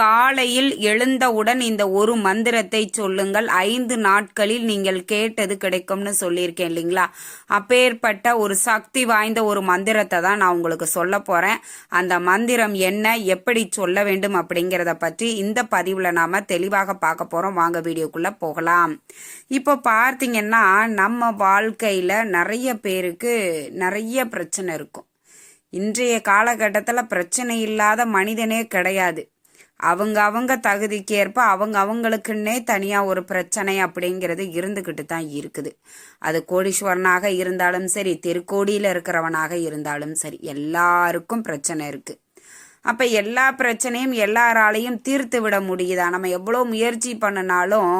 காலையில் எழுந்தவுடன் இந்த ஒரு மந்திரத்தை சொல்லுங்கள். ஐந்து நாட்களில் நீங்கள் கேட்டது கிடைக்கும்னு சொல்லியிருக்கேன் இல்லைங்களா? அப்பேற்பட்ட ஒரு சக்தி வாய்ந்த ஒரு மந்திரத்தை தான் நான் உங்களுக்கு சொல்ல போறேன். அந்த மந்திரம் என்ன எப்படி சொல்ல வேண்டும் அப்படிங்கிறத பற்றி இந்த பதிவில் நாம தெளிவாக பார்க்க போறோம். வாங்க வீடியோக்குள்ள போகலாம். இப்போ பார்த்தீங்கன்னா நம்ம வாழ்க்கையில நிறைய பேருக்கு நிறைய பிரச்சனை இருக்கும். இன்றைய காலகட்டத்தில் பிரச்சனை இல்லாத மனிதனே கிடையாது. அவங்க அவங்க தகுதிக்கு ஏற்ப அவங்க அவங்களுக்குன்னே தனியாக ஒரு பிரச்சனை அப்படிங்கிறது இருந்துக்கிட்டு தான் இருக்குது. அது கோடீஸ்வரனாக இருந்தாலும் சரி திருக்கோடியில் இருக்கிறவனாக இருந்தாலும் சரி எல்லாருக்கும் பிரச்சனை இருக்குது அப்போ எல்லா பிரச்சனையும் எல்லாராலையும் தீர்த்து விட முடியுதா? நம்ம எவ்வளோ முயற்சி பண்ணினாலும்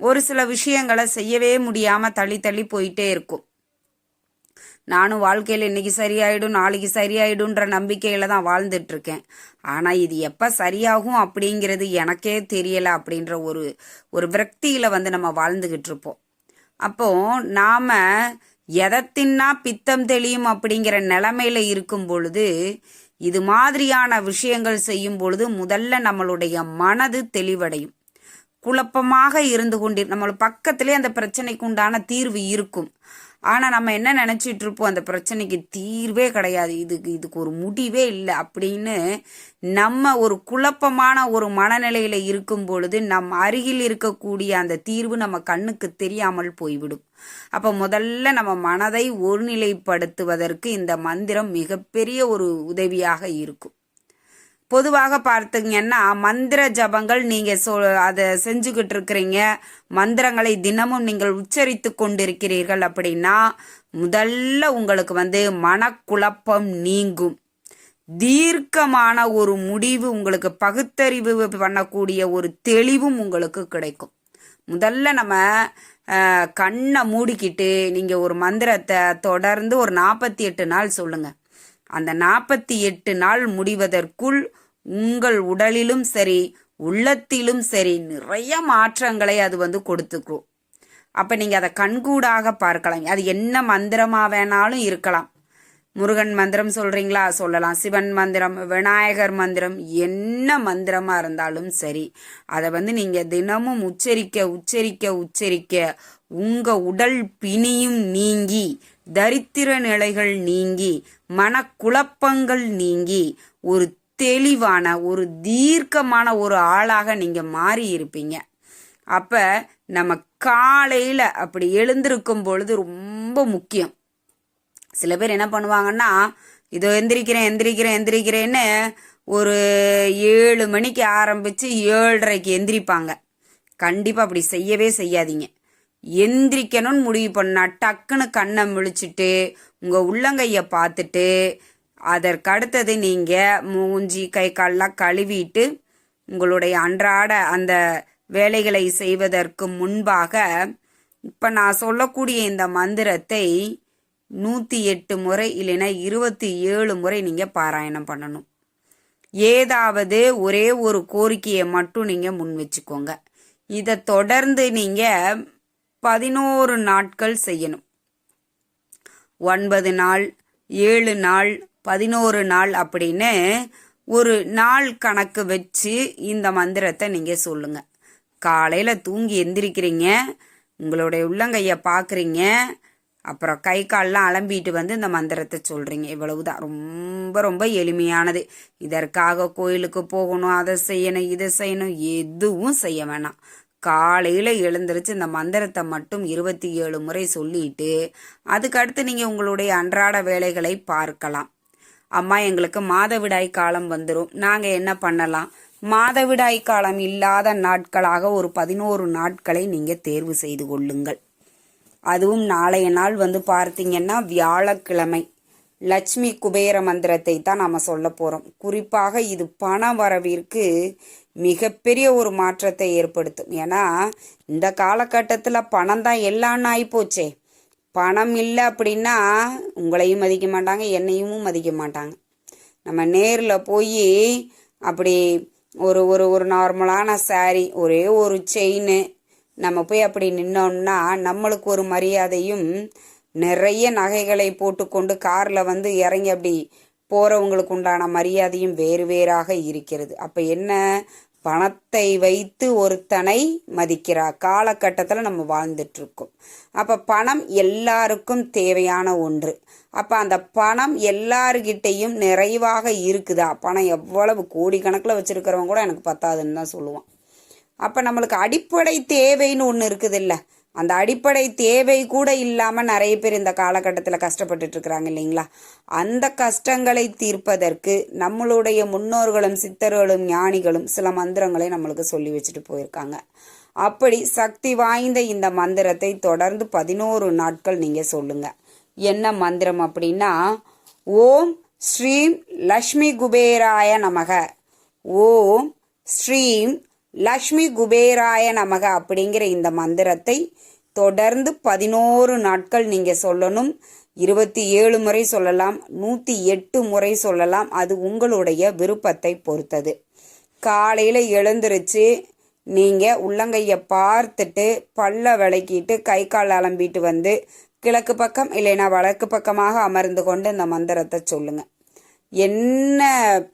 ஒரு சில விஷயங்களை செய்யவே முடியாமல் தள்ளி தள்ளி போயிட்டே இருக்கும். நானும் வாழ்க்கையில் இன்னைக்கு சரியாயிடும் நாளைக்கு சரியாயிடும்ன்ற நம்பிக்கையில தான் வாழ்ந்துட்டுருக்கேன். ஆனால் இது எப்போ சரியாகும் அப்படிங்கிறது எனக்கே தெரியலை அப்படின்ற ஒரு ஒரு விரக்தியில் வந்து நம்ம வாழ்ந்துக்கிட்டு இருப்போம் அப்போ நாம எதை தின்னா பித்தம் தெளியும் அப்படிங்கிற நிலைமையில இருக்கும் பொழுது இது மாதிரியான விஷயங்கள் செய்யும் பொழுது முதல்ல நம்மளுடைய மனது தெளிவடையும். குழப்பமாக இருந்து கொண்டு நம்மளோட பக்கத்திலே அந்த பிரச்சனைக்கு உண்டான தீர்வு இருக்கும். ஆனால் நம்ம என்ன நினச்சிட்டு இருப்போம் அந்த பிரச்சனைக்கு தீர்வே கிடையாது. இதுக்கு இதுக்கு ஒரு முடிவே இல்லை. அப்படின்னு நம்ம ஒரு குழப்பமான ஒரு மனநிலையில் இருக்கும் பொழுது நம் அருகில் இருக்கக்கூடிய அந்த தீர்வு நம்ம கண்ணுக்கு தெரியாமல் போய்விடும். அப்போ முதல்ல நம்ம மனதை ஒருநிலைப்படுத்துவதற்கு இந்த மந்திரம் மிகப்பெரிய ஒரு உதவியாக இருக்கும். பொதுவாக பார்த்தீங்கன்னா மந்திர ஜபங்கள் நீங்கள் சொ அதை செஞ்சுக்கிட்டு இருக்கிறீங்க மந்திரங்களை தினமும் நீங்கள் உச்சரித்து கொண்டிருக்கிறீர்கள் அப்படின்னா முதல்ல உங்களுக்கு வந்து மனக்குழப்பம் நீங்கும். தீர்க்கமான ஒரு முடிவு உங்களுக்கு பகுத்தறிவு பண்ணக்கூடிய ஒரு தெளிவும் உங்களுக்கு கிடைக்கும். முதல்ல நம்ம கண்ணை மூடிக்கிட்டு நீங்கள் ஒரு மந்திரத்தை தொடர்ந்து ஒரு நாற்பத்தி எட்டு நாள் சொல்லுங்கள் அந்த நாற்பத்தி எட்டு நாள் முடிவதற்குள் உங்கள் உடலிலும் சரி உள்ளத்திலும் சரி நிறைய மாற்றங்களை அது வந்து கொடுத்துக்கும். அப்போ நீங்கள் அதை கண்கூடாக பார்க்கலாம். அது என்ன மந்திரமாக வேணாலும் இருக்கலாம். முருகன் மந்திரம் சொல்கிறீங்களா சொல்லலாம். சிவன் மந்திரம் விநாயகர் மந்திரம் என்ன மந்திரமாக இருந்தாலும் சரி அதை வந்து நீங்கள் தினமும் உச்சரிக்க உச்சரிக்க உச்சரிக்க உங்கள் உடல் பிணியும் நீங்கி தரித்திர நிலைகள் நீங்கி மனக்குழப்பங்கள் நீங்கி ஒரு தெளிவான ஒரு தீர்க்கமான ஒரு ஆளாக நீங்கள் மாறி இருப்பீங்க. அப்போ நம்ம காலையில் அப்படி எழுந்திருக்கும் பொழுது ரொம்ப முக்கியம். சில பேர் என்ன பண்ணுவாங்கன்னா இதோ எந்திரிக்கிறேன் எந்திரிக்கிறேன் எந்திரிக்கிறேன்னு ஒரு ஏழு மணிக்கு ஆரம்பித்து ஏழரைக்கு எந்திரிப்பாங்க. கண்டிப்பாக அப்படி செய்யவே செய்யாதீங்க. எந்திரிக்கணும்னு முடிவு பண்ணால் டக்குன்னு கண்ணை முழிச்சிட்டு உங்கள் உள்ளங்கையை பார்த்துட்டு அதற்கடுத்தது நீங்கள் மூஞ்சி கை கால்லாம் கழுவிட்டு உங்களுடைய அன்றாட அந்த வேலைகளை செய்வதற்கு முன்பாக இப்போ நான் சொல்லக்கூடிய இந்த மந்திரத்தை நூற்றி எட்டு முறை இல்லைன்னா இருபத்தி ஏழு முறை நீங்கள் பாராயணம் பண்ணணும். ஏதாவது ஒரே ஒரு கோரிக்கையை மட்டும் நீங்கள் முன் வச்சுக்கோங்க. இதை தொடர்ந்து நீங்கள் பதினோரு நாட்கள் செய்யணும். ஒன்பது நாள் ஏழு நாள் பதினோரு நாள் அப்படின்னு ஒரு நாள் கணக்கு வச்சு இந்த மந்திரத்தை நீங்கள் சொல்லுங்கள் காலையில் தூங்கி எந்திரிக்கிறீங்க உங்களுடைய உள்ளங்கையை பார்க்குறீங்க அப்புறம் கை கால்லாம் அலம்பிட்டு வந்து இந்த மந்திரத்தை சொல்கிறீங்க இவ்வளவுதான். ரொம்ப ரொம்ப எளிமையானது. இதற்காக கோயிலுக்கு போகணும் அதை செய்யணும் இதை செய்யணும் எதுவும் செய்ய வேணாம். காலையில் எழுந்திரிச்சு இந்த மந்திரத்தை மட்டும் இருபத்தி ஏழு முறை சொல்லிட்டு அதுக்கடுத்து நீங்கள் உங்களுடைய அன்றாட வேலைகளை பார்க்கலாம். அம்மா எங்களுக்கு மாதவிடாய் காலம் வந்துடும் நாங்கள் என்ன பண்ணலாம்? மாதவிடாய் காலம் இல்லாத நாட்களாக ஒரு பதினோரு நாட்களை நீங்கள் தேர்வு செய்து கொள்ளுங்கள். அதுவும் நாளைய நாள் வந்து பார்த்தீங்கன்னா வியாழக்கிழமை. லட்சுமி குபேர மந்திரத்தை தான் நம்ம சொல்ல போகிறோம் குறிப்பாக இது பண வரவிற்கு மிகப்பெரிய ஒரு மாற்றத்தை ஏற்படுத்தும். ஏன்னா இந்த காலகட்டத்தில் பணம் தான் எல்லாம் ஆகிப்போச்சே பணம் இல்லை அப்படின்னா உங்களையும் மதிக்க மாட்டாங்க என்னையும் மதிக்க மாட்டாங்க. நம்ம நேரில் போய் அப்படி ஒரு ஒரு ஒரு நார்மலான சாரி ஒரே ஒரு செயின் நம்ம போய் அப்படி நின்னோம்னா நம்மளுக்கு ஒரு மரியாதையும் நிறைய நகைகளை போட்டுக்கொண்டு காரில் வந்து இறங்கி அப்படி போகிறவங்களுக்கு உண்டான மரியாதையும் வேறு வேறாக இருக்கிறது. அப்போ என்ன பணத்தை வைத்து ஒருத்தனை மதிக்கிறார். காலகட்டத்தில் நம்ம வாழ்ந்துட்டு இருக்கோம் அப்போ பணம் எல்லாருக்கும் தேவையான ஒன்று. அப்போ அந்த பணம் எல்லாருக்கிட்டேயும் நிறைவாக இருக்குதா? பணம் எவ்வளவு கோடிக்கணக்கில் வச்சுருக்கிறவங்க கூட எனக்கு பத்தாதுன்னு தான் சொல்லுவான். அப்போ நம்மளுக்கு அடிப்படை தேவைன்னு ஒன்று இருக்குது இல்லை அந்த அடிப்படை தேவை கூட இல்லாமல் நிறைய பேர் இந்த காலகட்டத்தில் கஷ்டப்பட்டுட்டு இருக்கிறாங்க இல்லைங்களா? அந்த கஷ்டங்களை தீர்ப்பதற்கு நம்மளுடைய முன்னோர்களும் சித்தர்களும் ஞானிகளும் சில மந்திரங்களை நம்மளுக்கு சொல்லி வச்சுட்டு போயிருக்காங்க. அப்படி சக்தி வாய்ந்த இந்த மந்திரத்தை தொடர்ந்து பதினோரு நாட்கள் நீங்கள் சொல்லுங்க. என்ன மந்திரம் அப்படின்னா ஓம் ஸ்ரீம் லக்ஷ்மி குபேராய நமக. ஓம் ஸ்ரீம் லக்ஷ்மி குபேராய நமக அப்படிங்கிற இந்த மந்திரத்தை தொடர்ந்து பதினோரு நாட்கள் நீங்கள் சொல்லணும். இருபத்தி ஏழு முறை சொல்லலாம். நூற்றி எட்டு முறை சொல்லலாம். அது உங்களுடைய விருப்பத்தை பொறுத்தது. காலையில் எழுந்திருச்சு நீங்கள் உள்ளங்கையை பார்த்துட்டு பல்ல விளக்கிட்டு கை கால் அலம்பிட்டு வந்து கிழக்கு பக்கம் இல்லைன்னா வடக்கு பக்கமாக அமர்ந்து கொண்டு இந்த மந்திரத்தை சொல்லுங்கள் என்ன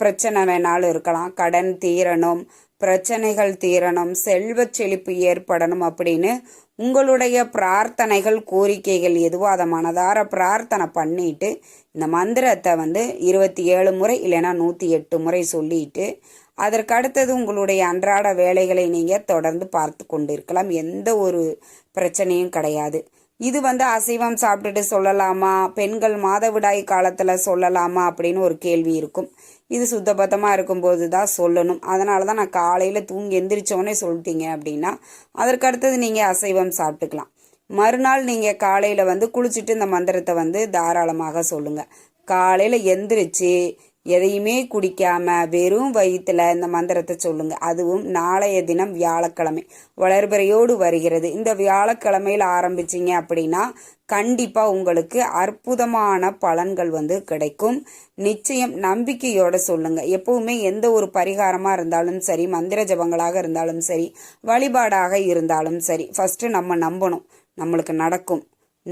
பிரச்சனை வேணாலும் இருக்கலாம். கடன் தீரணும் பிரச்சனைகள் தீரணும் செல்வ செழிப்பு ஏற்படணும் அப்படின்னு உங்களுடைய பிரார்த்தனைகள் கோரிக்கைகள் எதுவோ அதை மனதார பிரார்த்தனை பண்ணிட்டு இந்த மந்திரத்தை வந்து இருபத்தி ஏழு முறை இல்லைன்னா நூற்றி எட்டு முறை சொல்லிட்டு அதற்கு அடுத்தது உங்களுடைய அன்றாட வேலைகளை நீங்கள் தொடர்ந்து பார்த்து கொண்டு இருக்கலாம் எந்த ஒரு பிரச்சனையும் கிடையாது. இது வந்து அசைவம் சாப்பிட்டுட்டு சொல்லலாமா? பெண்கள் மாதவிடாய் காலத்தில் சொல்லலாமா? அப்படின்னு ஒரு கேள்வி இருக்கும். இது சுத்தபத்தமாக இருக்கும்போது தான் சொல்லணும். அதனால தான் நான் காலையில் தூங்கி எந்திரிச்சோடனே சொல்லிட்டீங்க அப்படின்னா அதற்கு அடுத்தது நீங்கள் அசைவம் சாப்பிட்டுக்கலாம். மறுநாள் நீங்கள் காலையில் வந்து குளிச்சுட்டு இந்த மந்திரத்தை வந்து தாராளமாக சொல்லுங்கள் காலையில் எந்திரிச்சு எதையுமே குடிக்காம வெறும் வயிற்றுல இந்த மந்திரத்தை சொல்லுங்க. அதுவும் நாளைய தினம் வியாழக்கிழமை. வளர்பிறையோடு வருகிறது. இந்த வியாழக்கிழமையில் ஆரம்பிச்சிங்க அப்படின்னா கண்டிப்பாக உங்களுக்கு அற்புதமான பலன்கள் வந்து கிடைக்கும். நிச்சயம் நம்பிக்கையோட சொல்லுங்க. எப்பவுமே எந்த ஒரு பரிகாரமாக இருந்தாலும் சரி மந்திர ஜபங்களாக இருந்தாலும் சரி வழிபாடாக இருந்தாலும் சரி ஃபர்ஸ்ட் நம்ம நம்பணும். நம்மளுக்கு நடக்கும்.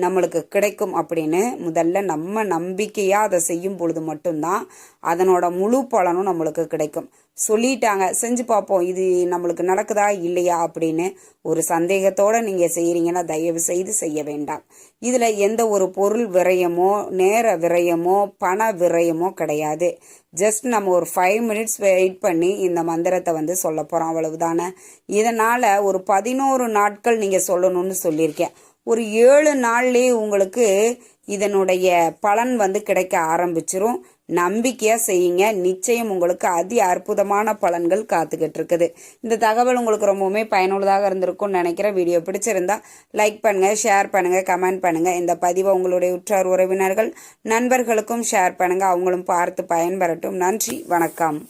நம்மளுக்கு கிடைக்கும் அப்படின்னு முதல்ல நம்ம நம்பிக்கையாக அதை செய்யும் பொழுது மட்டும்தான் அதனோட முழு பலனும் நம்மளுக்கு கிடைக்கும். சொல்லிட்டாங்க செஞ்சு பார்ப்போம் இது நம்மளுக்கு நடக்குதா இல்லையா? அப்படின்னு ஒரு சந்தேகத்தோடு நீங்கள் செய்கிறீங்கன்னா தயவு செய்து செய்ய வேண்டாம். இதில் எந்த ஒரு பொருள் விரயமோ நேர விரயமோ பண விரயமோ கிடையாது. ஜஸ்ட் நம்ம ஒரு ஃபைவ் மினிட்ஸ் வெயிட் பண்ணி இந்த மந்திரத்தை வந்து சொல்ல போகிறோம் அவ்வளவுதானே. இதனால் ஒரு பதினோரு நாட்கள் நீங்கள் சொல்லணும்னு சொல்லியிருக்கேன். ஒரு ஏழு நாள்லேயே உங்களுக்கு இதனுடைய பலன் வந்து கிடைக்க ஆரம்பிச்சிரும். நம்பிக்கையாக செய்யுங்க. நிச்சயம் உங்களுக்கு அதி அற்புதமான பலன்கள் காத்துக்கிட்டு இருக்குது இந்த தகவல் உங்களுக்கு ரொம்பவுமே பயனுள்ளதாக இருந்திருக்கும்னு நினைக்கிற வீடியோ பிடிச்சிருந்தா லைக் பண்ணுங்கள் ஷேர் பண்ணுங்கள் கமெண்ட் பண்ணுங்கள் இந்த பதிவை உங்களுடைய உற்றார் உறவினர்கள் நண்பர்களுக்கும் ஷேர் பண்ணுங்கள் அவங்களும் பார்த்து பயன்பெறட்டும். நன்றி வணக்கம்.